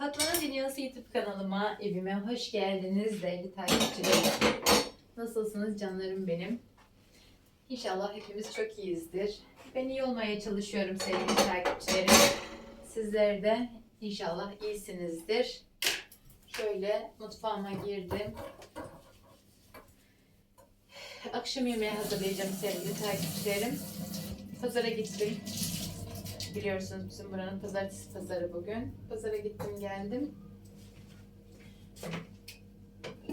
Fatma'nın Dünyası YouTube kanalıma, evime hoş geldiniz değerli takipçilerim. Nasılsınız canlarım benim? İnşallah hepimiz çok iyiyizdir. Ben iyi olmaya çalışıyorum sevgili takipçilerim. Sizler de inşallah iyisinizdir. Şöyle mutfağıma girdim. Akşam yemeği hazırlayacağım sevgili takipçilerim. Pazara gittim. Biliyorsunuz bizim buranın pazartesi pazarı bugün. Pazara gittim geldim.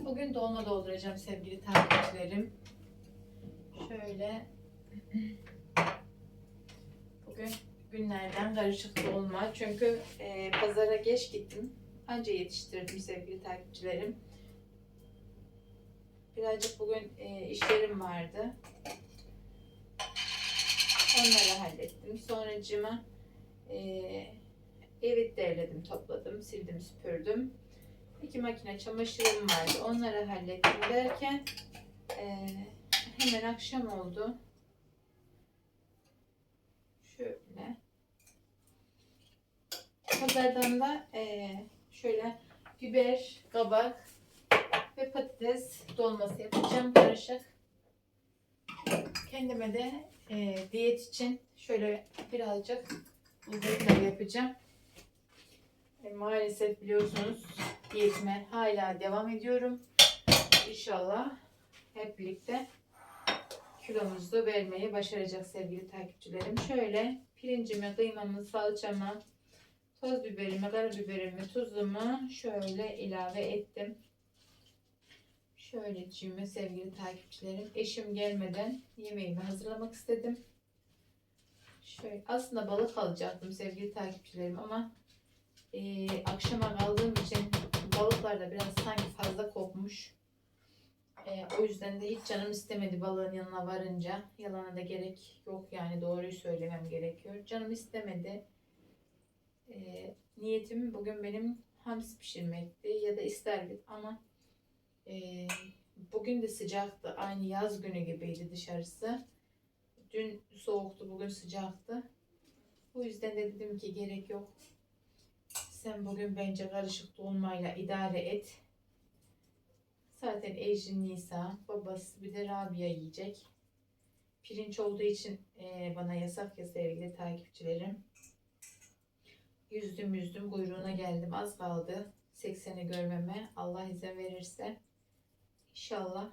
Bugün dolma dolduracağım sevgili takipçilerim. Şöyle bugün günlerden karışık dolma. Çünkü e, pazara geç gittim. Anca yetiştirdim sevgili takipçilerim. Birazcık bugün e, işlerim vardı. Onları hallettim. Sonracıma e, evi derledim, topladım, sildim, süpürdüm. İki makine çamaşırım vardı. Onları hallettim derken e, hemen akşam oldu. Şöyle. Pazardan da e, şöyle biber, kabak ve patates dolması yapacağım karışık. Kendime de e, diyet için şöyle birazcık bulgur yapacağım. E, maalesef biliyorsunuz diyetime hala devam ediyorum. İnşallah hep birlikte kilomuzu vermeyi başaracak sevgili takipçilerim. Şöyle pirincimi, kıymamı, salçamı, toz biberimi, karabiberimi, tuzumu şöyle ilave ettim. Şöyle cimri sevgili takipçilerim. Eşim gelmeden yemeğimi hazırlamak istedim. Şöyle aslında balık alacaktım sevgili takipçilerim ama e, akşama kaldığım için balıklar da biraz sanki fazla kokmuş. E, o yüzden de hiç canım istemedi balığın yanına varınca. Yalana da gerek yok yani doğruyu söylemem gerekiyor. Canım istemedi. E, niyetim bugün benim hamsi pişirmekti ya da isterdik ama ee, bugün de sıcaktı. Aynı yaz günü gibiydi dışarısı. Dün soğuktu, bugün sıcaktı. O yüzden de dedim ki gerek yok. Sen bugün bence karışık dolmayla idare et. Zaten Ejin Nisa, babası bir de Rabia yiyecek. Pirinç olduğu için e, bana yasak ya sevgili takipçilerim. Yüzdüm yüzdüm kuyruğuna geldim. Az kaldı 80'i görmeme. Allah izin verirse. İnşallah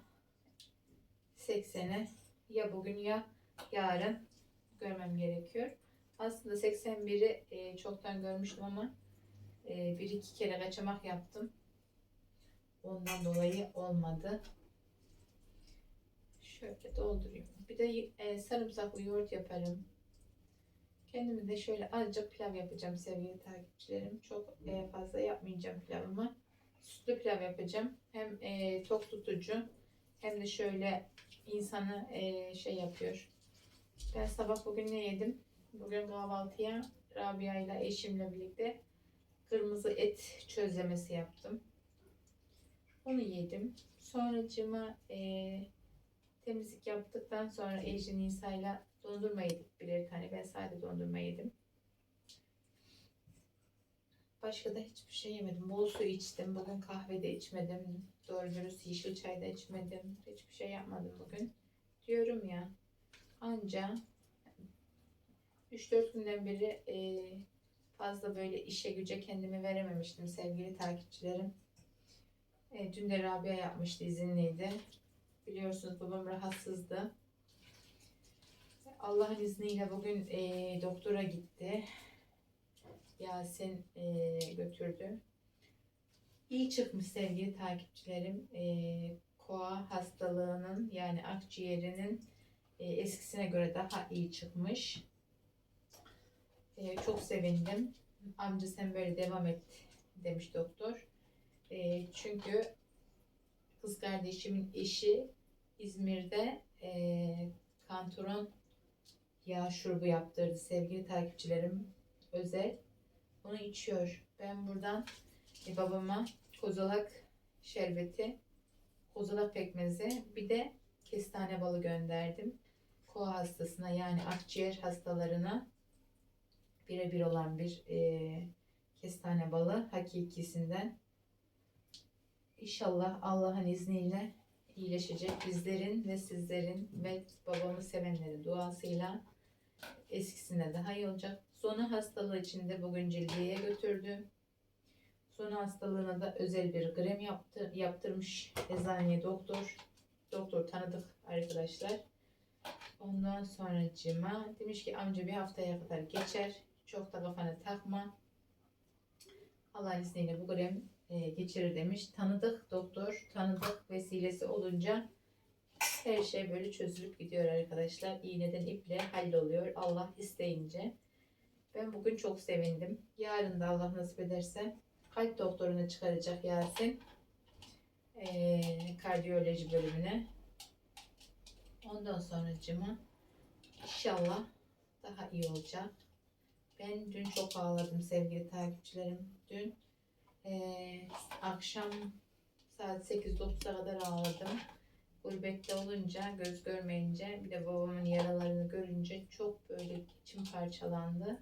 80'e ya bugün ya yarın görmem gerekiyor. Aslında 81'i e, çoktan görmüştüm ama e, bir iki kere kaçamak yaptım. Ondan dolayı olmadı. Şöyle doldurayım. Bir de e, sarımsaklı yoğurt yaparım. Kendime de şöyle azıcık pilav yapacağım sevgili takipçilerim. Çok e, fazla yapmayacağım pilavımı sütlü pilav yapacağım. Hem e, tok tutucu hem de şöyle insanı e, şey yapıyor. Ben sabah bugün ne yedim? Bugün kahvaltıya Rabia ile eşimle birlikte kırmızı et çözlemesi yaptım. Onu yedim. Sonracıma e, temizlik yaptıktan sonra Ejin Nisa'yla dondurma yedik birer tane. Ben sadece dondurma yedim. Başka da hiçbir şey yemedim. Bol su içtim. Bugün kahve de içmedim. Doğru dürüst yeşil çay da içmedim. Hiçbir şey yapmadım bugün. Diyorum ya. Anca 3-4 günden beri e, fazla böyle işe güce kendimi verememiştim sevgili takipçilerim. E, dün de Rabia yapmıştı izinliydi. Biliyorsunuz babam rahatsızdı. Allah'ın izniyle bugün e, doktora gitti. Yasin e, götürdü. İyi çıkmış sevgili takipçilerim. E, koa hastalığının yani akciğerinin e, eskisine göre daha iyi çıkmış. E, çok sevindim. Amca sen böyle devam et demiş doktor. E, çünkü kız kardeşimin eşi İzmir'de e, kantaron yağ şurubu yaptırdı sevgili takipçilerim özel. Onu içiyor. Ben buradan e, babama kozalak şerbeti, kozalak pekmezi bir de kestane balı gönderdim. Koa hastasına yani akciğer hastalarına birebir olan bir e, kestane balı hakikisinden. İnşallah Allah'ın izniyle iyileşecek bizlerin ve sizlerin ve babamı sevenlerin duasıyla eskisine daha iyi olacak. Sonu hastalığı için de bugün cildiye götürdü. Sonu hastalığına da özel bir krem yaptı, yaptırmış eczaneye doktor. Doktor tanıdık arkadaşlar. Ondan sonra cima demiş ki amca bir haftaya kadar geçer. Çok da kafana takma. Allah izniyle bu krem e, geçirir demiş. Tanıdık doktor, tanıdık vesilesi olunca her şey böyle çözülüp gidiyor arkadaşlar. İğneden iple halloluyor Allah isteyince. Ben bugün çok sevindim. Yarın da Allah nasip ederse kalp doktoruna çıkaracak Yasin. E, kardiyoloji bölümüne. Ondan sonra cıma inşallah daha iyi olacak. Ben dün çok ağladım sevgili takipçilerim. Dün eee, akşam saat 8-9'a kadar ağladım. Gurbette olunca, göz görmeyince, bir de babamın yaralarını görünce çok böyle içim parçalandı.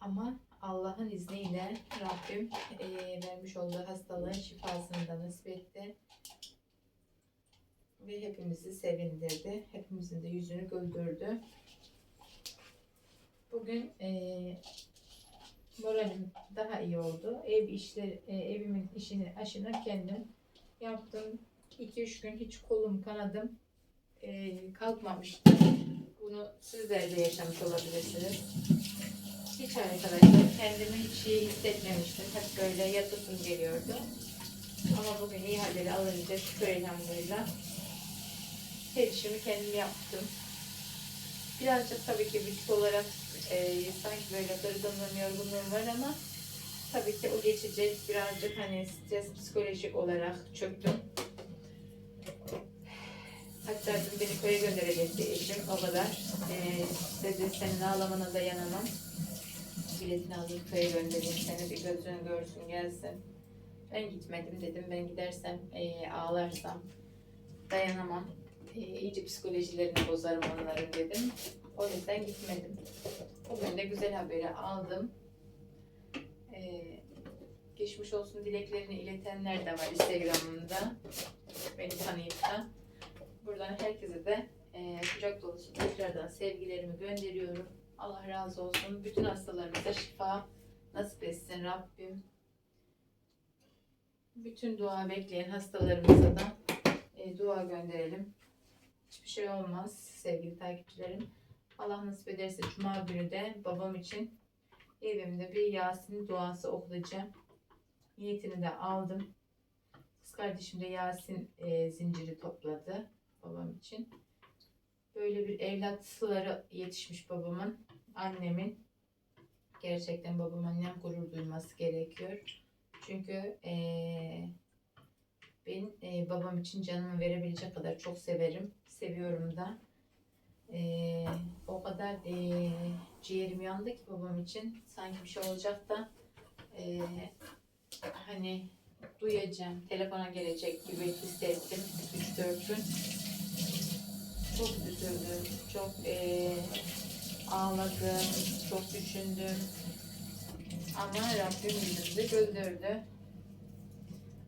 Ama Allah'ın izniyle Rabbim eee, vermiş olduğu hastalığın şifasını da nasip etti ve hepimizi sevindirdi. Hepimizin de yüzünü güldürdü. Bugün eee moralim daha iyi oldu. Ev işleri, e, evimin işini aşını kendim yaptım. 2-3 gün hiç kolum kanadım eee, kalkmamıştı. Bunu sizler de yaşamış olabilirsiniz. Hiç arkadaşlar kendimi hiç iyi hissetmemiştim. Hep böyle yatasım geliyordu. Ama bugün iyi haberi alınca şükür elhamdülillah her işimi kendim yaptım. Birazcık tabii ki vücut olarak e, sanki böyle kırgınlığım, yorgunluğum var ama tabii ki o geçecek. Birazcık hani stres psikolojik olarak çöktüm. Hatta dün beni köye gönderecekti eşim o kadar. E, dedi senin ağlamana dayanamam. Biletini alayım köye göndereyim seni bir gözünü görsün gelsin. Ben gitmedim dedim ben gidersem e, ağlarsam dayanamam e, iyice psikolojilerini bozarım onların dedim. O yüzden gitmedim. Bugün de güzel haberi aldım. E, geçmiş olsun dileklerini iletenler de var Instagram'ımda. Beni tanıyıp da. Buradan herkese de e, kucak dolusu tekrardan sevgilerimi gönderiyorum. Allah razı olsun. Bütün hastalarımıza şifa nasip etsin Rabbim. Bütün dua bekleyen hastalarımıza da e, dua gönderelim. Hiçbir şey olmaz sevgili takipçilerim. Allah nasip ederse Cuma günü de babam için evimde bir Yasin duası okuyacağım. Niyetini de aldım. Kız kardeşim de Yasin e, zinciri topladı babam için. Böyle bir evlatları yetişmiş babamın, annemin. Gerçekten babam annem gurur duyması gerekiyor. Çünkü eee ben e, babam için canımı verebilecek kadar çok severim. Seviyorum da. E, o kadar e, ciğerim yandı ki babam için. Sanki bir şey olacak da e, hani duyacağım, telefona gelecek gibi hissettim 3-4 gün. Çok üzüldüm, çok e, ağladım, çok düşündüm. Ama Rabbim yüzümüzü güldürdü.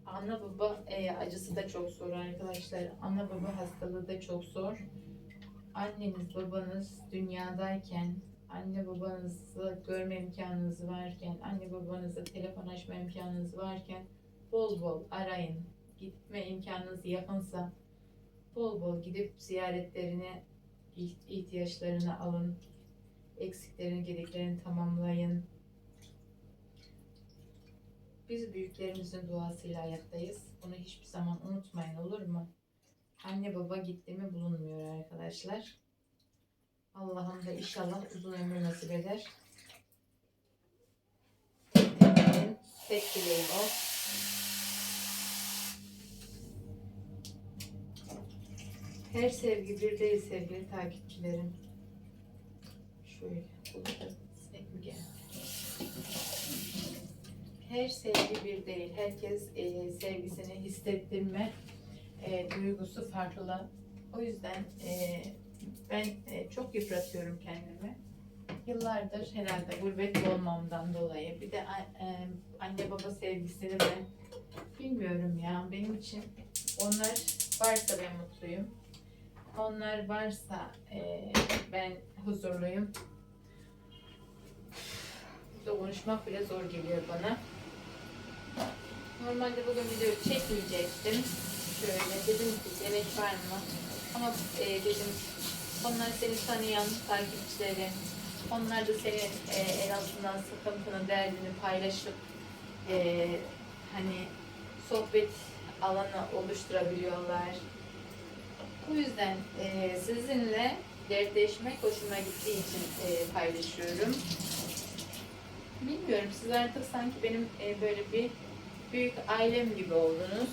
Ana baba e, acısı da çok zor arkadaşlar. Ana baba hastalığı da çok zor. Anneniz babanız dünyadayken, anne babanızı görme imkanınız varken, anne babanızla telefon açma imkanınız varken bol bol arayın. Gitme imkanınız yakınsa bol bol gidip ziyaretlerine ihtiyaçlarını alın. Eksiklerini, gediklerini tamamlayın. Biz büyüklerimizin duasıyla ayaktayız. Bunu hiçbir zaman unutmayın olur mu? Anne baba gitti mi bulunmuyor arkadaşlar. Allah'ım da inşallah uzun ömür nasip eder. Tek dileğim o. Her sevgi bir değil sevgili takipçilerim. Şöyle. Sinek her sevgi bir değil. Herkes e, sevgisini hissettirme e, duygusu farklı. O yüzden e, ben e, çok yıpratıyorum kendimi. yıllardır herhalde gurbet olmamdan dolayı bir de e, anne baba sevgisini ben bilmiyorum ya benim için onlar varsa ben mutluyum. Onlar varsa e, ben huzurluyum. Burada konuşmak bile zor geliyor bana. Normalde bugün video çekmeyecektim. Şöyle dedim ki yemek var mı? Ama e, dedim onlar seni tanıyan takipçilerin, onlar da senin e, en azından sıkıntını, derdini paylaşıp e, hani sohbet alanı oluşturabiliyorlar. Bu yüzden e, sizinle dertleşmek hoşuma gittiği için e, paylaşıyorum. Bilmiyorum siz artık sanki benim e, böyle bir büyük ailem gibi oldunuz.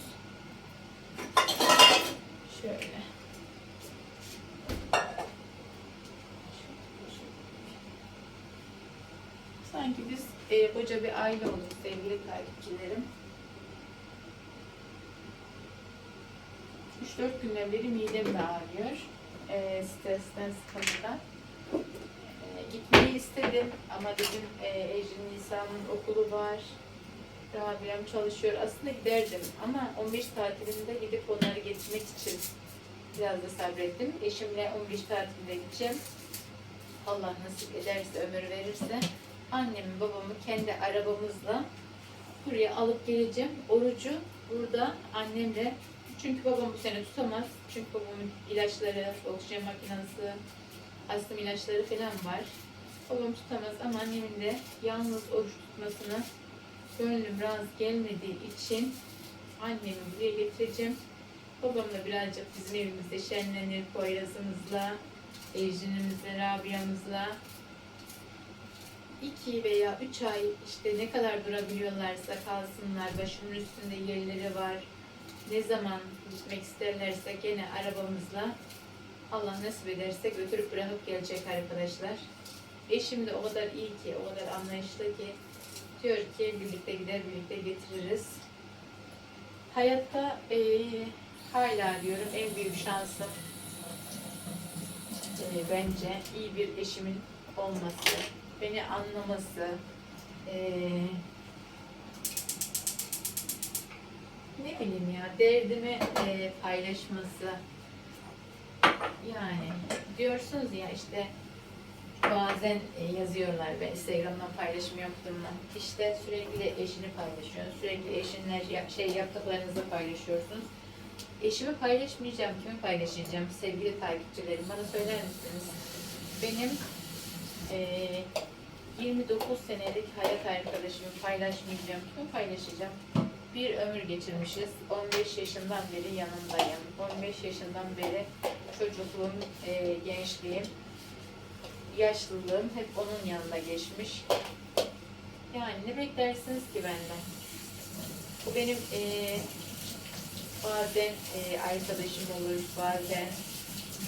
Şöyle. Sanki biz e, koca bir aile olduk sevgili takipçilerim. 3-4 günden beri midem de ağrıyor. E, stresten, sıkıntıdan. E, gitmeyi istedim ama dedim e, Ecrin Nisa'nın okulu var. Rabia'm çalışıyor. Aslında giderdim ama 15 tatilinde gidip onları getirmek için biraz da sabrettim. Eşimle 15 tatilinde gideceğim. Allah nasip ederse, ömür verirse annemi babamı kendi arabamızla buraya alıp geleceğim. Orucu burada annemle çünkü babam bu sene tutamaz. Çünkü babamın ilaçları, oksijen makinesi, astım ilaçları falan var. Babam tutamaz ama annemin de yalnız oruç tutmasını gönlüm razı gelmediği için annemi buraya getireceğim. Babam da birazcık bizim evimizde şenlenir Poyraz'ımızla, Ejrin'imizle, Rabia'mızla. iki veya üç ay işte ne kadar durabiliyorlarsa kalsınlar. Başımın üstünde yerleri var. Ne zaman gitmek isterlerse gene arabamızla Allah nasip ederse götürüp bırakıp gelecek arkadaşlar. Eşim de o kadar iyi ki, o kadar anlayışlı ki diyor ki birlikte gider birlikte getiririz. Hayatta eee, hala diyorum en büyük şansım eee, bence iyi bir eşimin olması, beni anlaması, eee, ne bileyim ya derdimi eee, paylaşması. Yani diyorsunuz ya işte bazen e, yazıyorlar ben Instagram'dan paylaşım yaptım mı? İşte sürekli eşini paylaşıyorsun. Sürekli eşinle şey yaptıklarınızı paylaşıyorsunuz. Eşimi paylaşmayacağım. Kimi paylaşacağım? Sevgili takipçilerim bana söyler misiniz? Benim e, 29 senelik hayat arkadaşımı paylaşmayacağım. Kimi paylaşacağım? Bir ömür geçirmişiz. 15 yaşından beri yanındayım. 15 yaşından beri çocukluğum, e, gençliğim, yaşlılığım hep onun yanında geçmiş. Yani ne beklersiniz ki benden? Bu benim eee, bazen eee, arkadaşım olur, bazen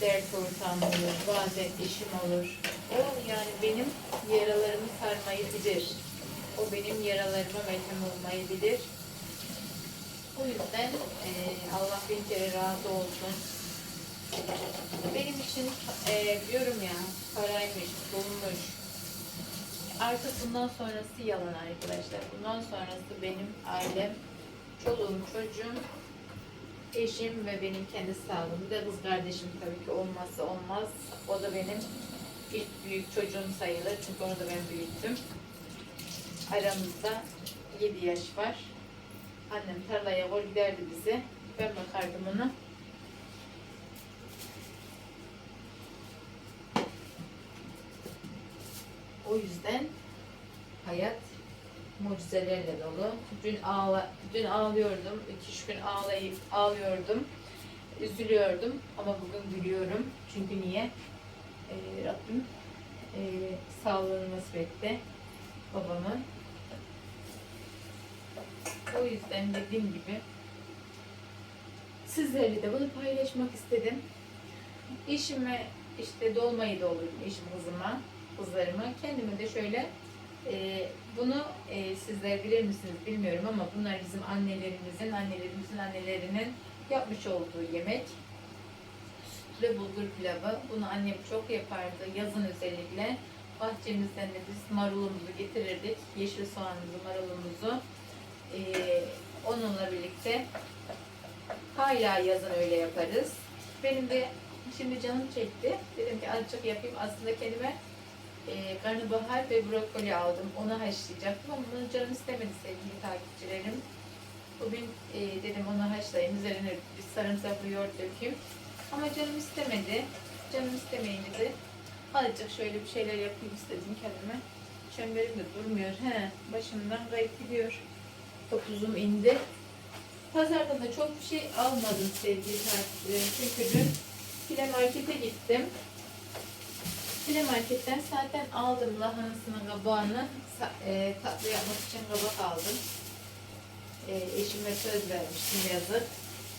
dert ortağım olur, bazen eşim olur. O yani benim yaralarımı sarmayı bilir. O benim yaralarıma merhem olmayı bilir. O yüzden eee, Allah bin kere razı olsun. Benim için e, diyorum ya paraymış, bulmuş. Artık bundan sonrası yalan arkadaşlar. Bundan sonrası benim ailem, çoluğum, çocuğum, eşim ve benim kendi sağlığım. Bir de kız kardeşim tabii ki olmazsa olmaz. O da benim ilk büyük çocuğum sayılır. Çünkü onu da ben büyüttüm. Aramızda 7 yaş var. Annem tarlaya kol giderdi bizi. Ben bakardım ona. O yüzden hayat mucizelerle dolu. Dün ağla, dün ağlıyordum. iki üç gün ağlayıp ağlıyordum. Üzülüyordum ama bugün gülüyorum. Çünkü niye? Ee, Rabbim e, sağlığını nasip etti babamın. O yüzden dediğim gibi sizlerle de bunu paylaşmak istedim. Eşime işte dolmayı da olur eşim kızıma kızlarıma. Kendime de şöyle e, bunu e, sizler bilir misiniz bilmiyorum ama bunlar bizim annelerimizin, annelerimizin annelerinin yapmış olduğu yemek. Sütlü bulgur pilavı. Bunu annem çok yapardı yazın özellikle. bahçemizden de biz marulumuzu getirirdik. Yeşil soğanımızı, marulumuzu. Ee, onunla birlikte hala yazın öyle yaparız. Benim de şimdi canım çekti. Dedim ki azıcık yapayım. Aslında kendime e, karnabahar ve brokoli aldım. Onu haşlayacaktım ama bunu canım istemedi sevgili takipçilerim. Bugün e, dedim onu haşlayayım. Üzerine bir sarımsaklı yoğurt dökeyim. Ama canım istemedi. Canım istemeyince azıcık şöyle bir şeyler yapayım istedim kendime. Çemberim de durmuyor. He, başımdan kayıp gidiyor. Topuzum indi. Pazardan da çok bir şey almadım sevgili takipçilerim. Çünkü dün file markete gittim. File marketten zaten aldım lahanasının kabağını. E, tatlı yapmak için kabak aldım. E, eşime söz vermiştim yazık.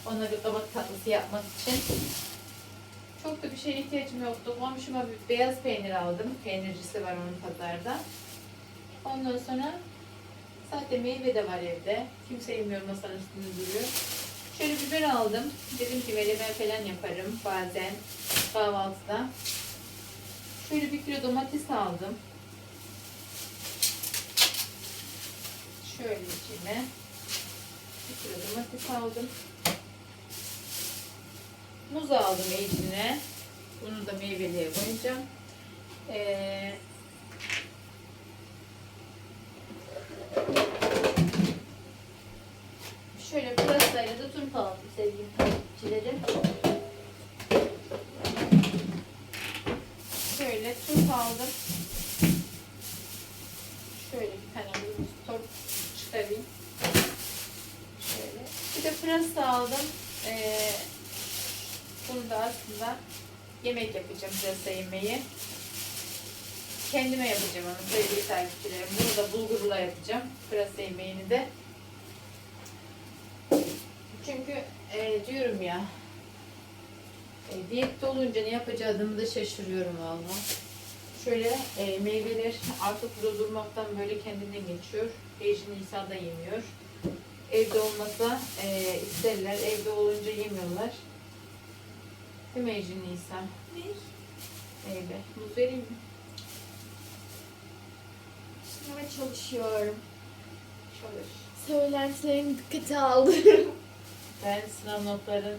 Ona bir kabak tatlısı yapmak için. Çok da bir şeye ihtiyacım yoktu. Komşuma bir beyaz peynir aldım. Peynircisi var onun pazarda. Ondan sonra zaten meyve de var evde. Kimse yemiyor masanın üstünde duruyor. Şöyle biber aldım. Dedim ki meleme falan yaparım bazen kahvaltıda. Şöyle bir kilo domates aldım. Şöyle içine bir kilo domates aldım. Muz aldım içine. Bunu da meyveliğe koyacağım. Ee, şöyle pırasayla da turp aldım sevgili takipçilerim. Şöyle turp aldım. Şöyle bir tane turp çıkarayım. Şöyle. Bir de pırasa aldım. Ee, bunu da aslında yemek yapacağım pırasa yemeği. Kendime yapacağım onu sevgili takipçilerim. Bunu da bulgurla yapacağım. Pırasa yemeğini de. Çünkü e, diyorum ya e, diyette olunca ne yapacağımı da şaşırıyorum valla. Şöyle e, meyveler artık burada durmaktan böyle kendinden geçiyor. Ejin Nisa da yemiyor. Evde olmasa e, isterler. Evde olunca yemiyorlar. Değil mi Ejin Nisa? Meyve. Muz vereyim mi? Sınava çalışıyorum. Çalış. Söylentilerimi dikkate aldım. Ben sınav notların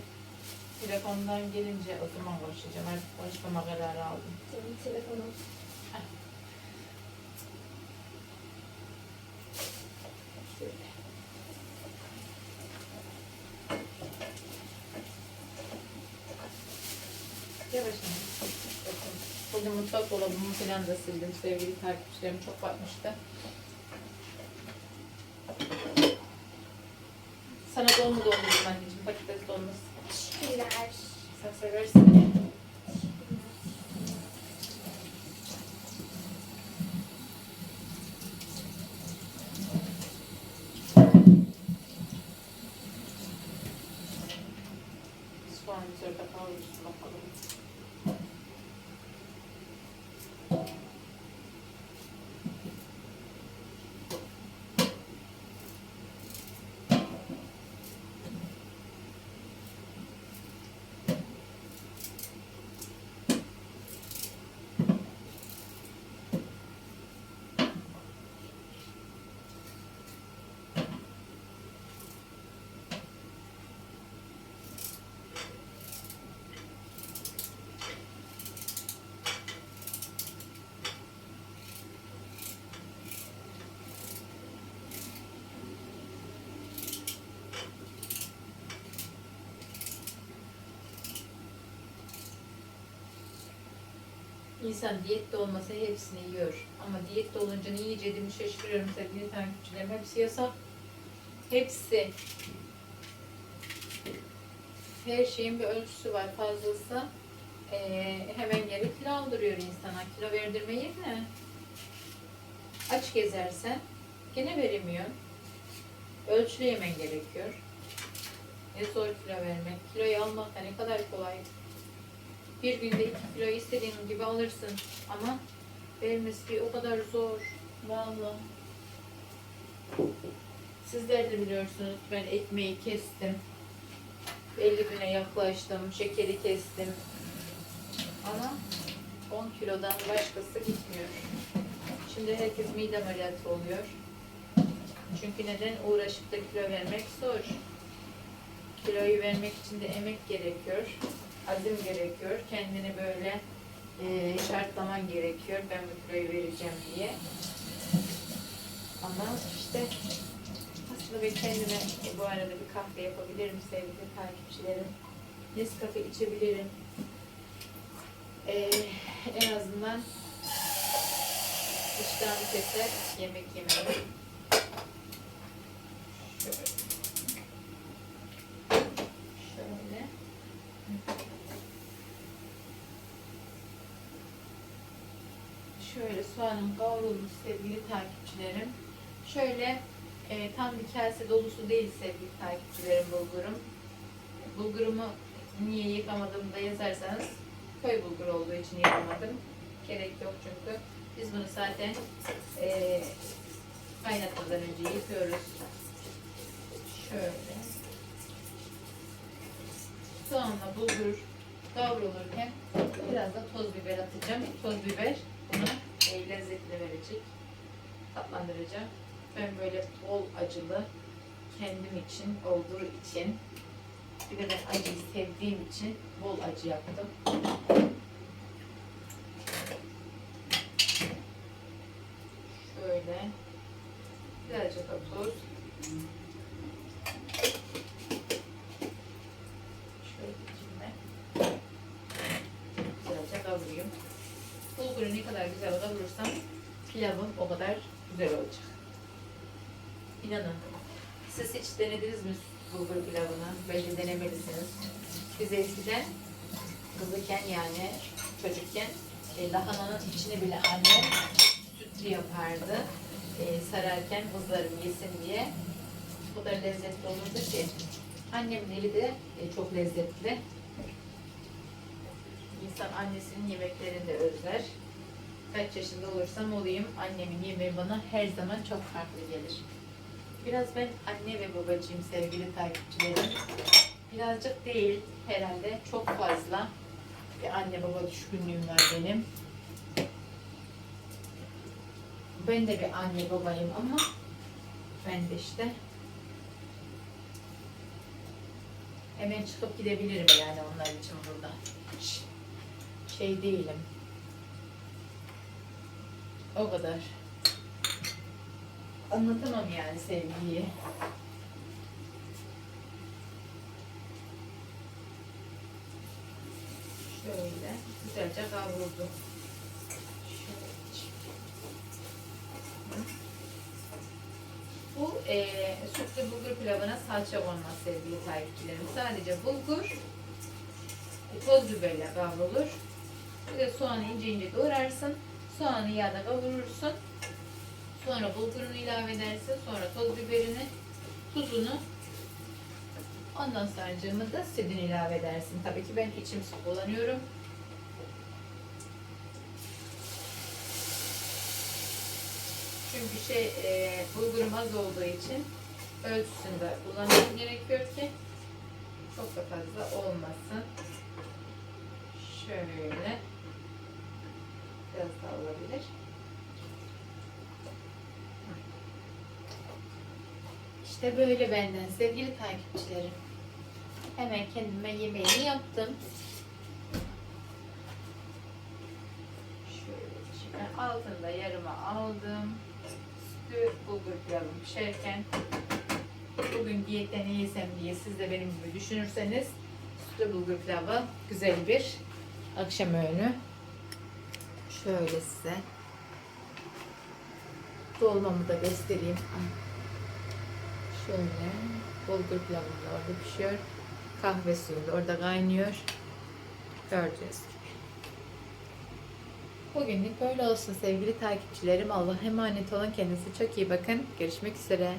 telefondan gelince o zaman konuşacağım. Artık konuşmama kararı aldım. Senin telefonum. Şöyle. Yavaş. Bugün mutfak dolabımı falan da sildim. Sevgili takipçilerim çok bakmıştı. Sana dolma doldurdum anneciğim. Patates dolması. Teşekkürler. Sen İnsan diyette olmasa hepsini yiyor. Ama diyette olunca ne yiyeceğimi şaşırıyorum sevgili takipçilerim. Hepsi yasak. Hepsi. Her şeyin bir ölçüsü var. Fazlası eee, hemen geri kilo aldırıyor insana. Kilo verdirme yerine. Aç gezersen gene veremiyor. Ölçülü yemen gerekiyor. Ne zor kilo vermek. Kiloyu almak da ne kadar kolay. Bir günde iki kilo istediğin gibi alırsın. Ama vermesi o kadar zor. Vallahi. Sizler de biliyorsunuz ben ekmeği kestim. 50 güne yaklaştım. Şekeri kestim. Ama 10 kilodan başkası gitmiyor. Şimdi herkes mide ameliyatı oluyor. Çünkü neden? Uğraşıp da kilo vermek zor. Kiloyu vermek için de emek gerekiyor. Azim gerekiyor. Kendini böyle e, şartlaman gerekiyor. Ben bu kiloyu vereceğim diye. Ama işte aslında ben kendime e, bu arada bir kahve yapabilirim sevgili takipçilerim. Nescafe içebilirim. Ee, en azından iştahımı keser yemek yemeyi. Şöyle. Şöyle. Şöyle soğanım kavrulmuş sevgili takipçilerim. Şöyle e, tam bir kase dolusu değil sevgili takipçilerim bulgurum. Bulgurumu niye yıkamadığımı da yazarsanız köy bulguru olduğu için yıkamadım. Gerek yok çünkü. Biz bunu zaten e, kaynatmadan önce yıkıyoruz. Şöyle. Soğanla bulgur kavrulurken biraz da toz biber atacağım. Toz biber bunu lezzetli verecek. Tatlandıracağım. Ben böyle bol acılı kendim için olduğu için bir de ben acıyı sevdiğim için bol acı yaptım. Şöyle birazcık da tuz. Şöyle içine güzelce kavurayım. Bulguru ne kadar güzel kavurursam pilavım o kadar güzel olacak. İnanın. Siz hiç denediniz mi bulgur pilavını? Bence denemelisiniz. Biz eskiden kızıken yani çocukken e, lahananın içine bile annem sütlü yapardı. E, sararken kızlarım yesin diye. O kadar lezzetli olurdu ki. Annemin eli de e, çok lezzetli. İnsan annesinin yemeklerini de özler. Kaç yaşında olursam olayım annemin yemeği bana her zaman çok farklı gelir. Biraz ben anne ve babacıyım sevgili takipçilerim. Birazcık değil herhalde çok fazla bir anne baba düşkünlüğüm var benim. Ben de bir anne babayım ama ben de işte hemen çıkıp gidebilirim yani onlar için burada. Şey değilim. O kadar. Anlatamam yani sevgiyi. Şöyle güzelce kavruldu. Bu eee sütlü bulgur pilavına salça olmaz sevgili takipçilerim. Sadece bulgur, e, toz biberle kavrulur. Bir de soğanı ince ince doğrarsın. Soğanı yağda kavurursun. Sonra bulgurunu ilave edersin. Sonra toz biberini, tuzunu. Ondan sonra da sütünü ilave edersin. Tabii ki ben içim su kullanıyorum. Çünkü şey e, bulgurum az olduğu için ölçüsünde kullanmam gerekiyor ki çok da fazla olmasın. Şöyle biraz daha olabilir. İşte böyle benden sevgili takipçilerim. Hemen kendime yemeğini yaptım. Şöyle altında yarıma aldım. Sütlü bulgur pilavım pişerken bugün diyette ne yesem diye siz de benim gibi düşünürseniz sütlü bulgur pilavı güzel bir akşam öğünü. Şöyle size dolmamı da göstereyim. Şöyle bulgur pilavım da orada pişiyor. Kahve suyu da orada kaynıyor. Gördüğünüz gibi. Bugünlük böyle olsun sevgili takipçilerim. Allah'a emanet olun. Kendinize çok iyi bakın. Görüşmek üzere.